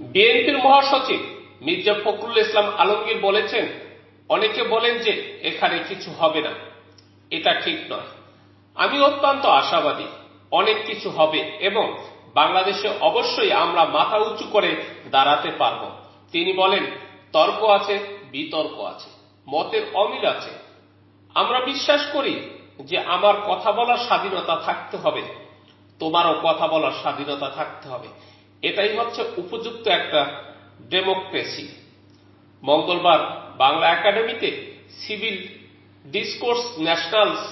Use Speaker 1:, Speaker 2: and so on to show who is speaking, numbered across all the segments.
Speaker 1: বিএনপির মহাসচিব মির্জা ফখরুল ইসলাম আলমগীর বলেছেন, অনেকে বলেন যে এখানে কিছু হবে না। এটা ঠিক নয়। আমি অত্যন্ত আশাবাদী, অনেক কিছু হবে এবং বাংলাদেশে অবশ্যই আমরা মাথা উঁচু করে দাঁড়াতে পারব। তিনি বলেন, তর্ক আছে, বিতর্ক আছে, মতের অমিল আছে। আমরা বিশ্বাস করি যে আমার কথা বলার স্বাধীনতা থাকতে হবে, তোমারও কথা বলার স্বাধীনতা থাকতে হবে। এটাই হচ্ছে উপযুক্ত একটা ডেমোক্রেসি মঙ্গলবার বাংলা একাডেমিতে সিভিল ডিসকোর্স ন্যাশনালস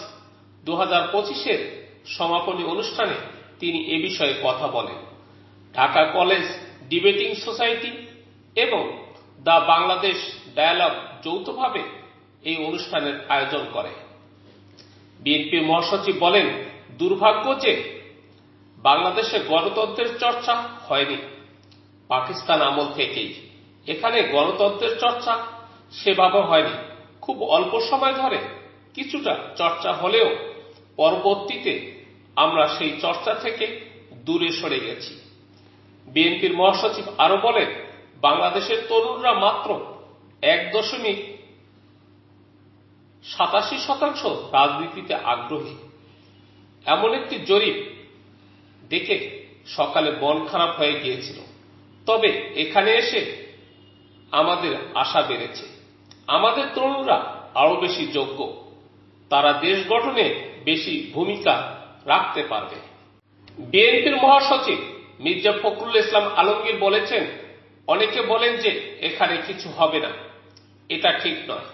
Speaker 1: দু হাজার পঁচিশের সমাপনী অনুষ্ঠানে তিনি এ বিষয়ে কথা বলেন। ঢাকা কলেজ ডিবেটিং সোসাইটি এবং দ্য বাংলাদেশ ডায়ালগ যৌথভাবে এই অনুষ্ঠানের আয়োজন করে। বিএনপির মহাসচিব বলেন, দুর্ভাগ্য যে বাংলাদেশে গণতন্ত্রের চর্চা হয়নি। পাকিস্তান আমল থেকেই। এখানে গণতন্ত্রের চর্চা সেভাবে হয়নি। খুব অল্প সময় ধরে কিছুটা চর্চা হলেও পরবর্তীতে আমরা সেই চর্চা থেকে দূরে সরে গেছি। বিএনপির মহাসচিব আরও বলেন, বাংলাদেশের তরুণরা মাত্র এক দশমিক সাতাশি শতাংশ রাজনীতিতে আগ্রহী। এমন একটি জরিপ দেখে সকালে মন খারাপ হয়ে গিয়েছিল। তবে এখানে এসে আমাদের আশা বেড়েছে। আমাদের তরুণরা আরও বেশি যোগ্য। তারা দেশ গঠনে বেশি ভূমিকা রাখতে পারবে। বিএনপির মহাসচিব মির্জা ফখরুল ইসলাম আলমগীর বলেছেন, অনেকে বলেন যে এখানে কিছু হবে না। এটা ঠিক নয়।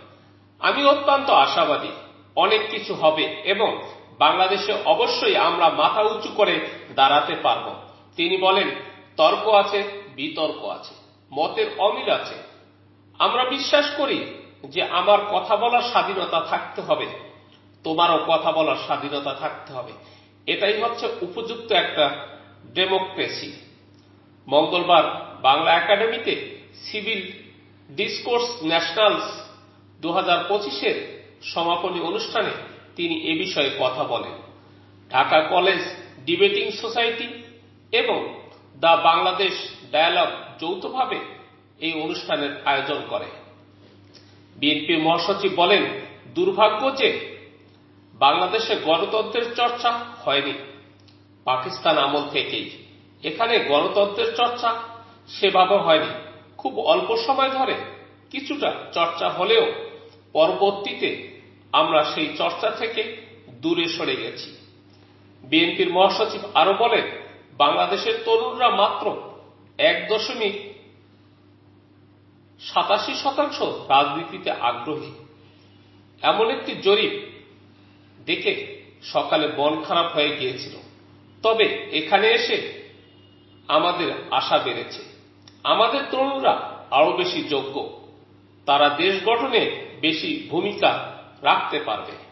Speaker 1: আমি অত্যন্ত আশাবাদী, অনেক কিছু হবে এবং বাংলাদেশে অবশ্যই আমরা মাথা উঁচু করে দাঁড়াতে পারব। তিনি বলেন, তর্ক আছে, বিতর্ক আছে, মতের অমিল আছে। আমরা বিশ্বাস করি যে আমার কথা বলার স্বাধীনতা থাকতে হবে, তোমারও কথা বলার স্বাধীনতা থাকতে হবে। এটাই হচ্ছে উপযুক্ত একটা ডেমোক্রেসি। মঙ্গলবার বাংলা একাডেমিতে সিভিল ডিসকোর্স ন্যাশনালস দু হাজার পঁচিশের সমাপনী অনুষ্ঠানে তিনি এ বিষয়ে কথা বলেন। ঢাকা কলেজ ডিবেটিং সোসাইটি এবং দ্য বাংলাদেশ ডায়ালগ যৌথভাবে এই অনুষ্ঠানের আয়োজন করে। বিএনপির মহাসচিব বলেন, দুর্ভাগ্য যে বাংলাদেশে গণতন্ত্রের চর্চা হয়নি। পাকিস্তান আমল থেকেই এখানে গণতন্ত্রের চর্চা সেভাবে হয়নি। খুব অল্প সময় ধরে কিছুটা চর্চা হলেও পরবর্তীতে আমরা সেই চর্চা থেকে দূরে সরে গেছি। বিএনপির মহাসচিব আরও বলেন, বাংলাদেশের তরুণরা মাত্র এক দশমিক সাতাশি শতাংশ রাজনীতিতে আগ্রহী। এমন একটি জরিপ দেখে সকালে মন খারাপ হয়ে গিয়েছিল। তবে এখানে এসে আমাদের আশা বেড়েছে। আমাদের তরুণরা আরও বেশি যোগ্য। তারা দেশ গঠনে বেশি ভূমিকা রাখতে পারবে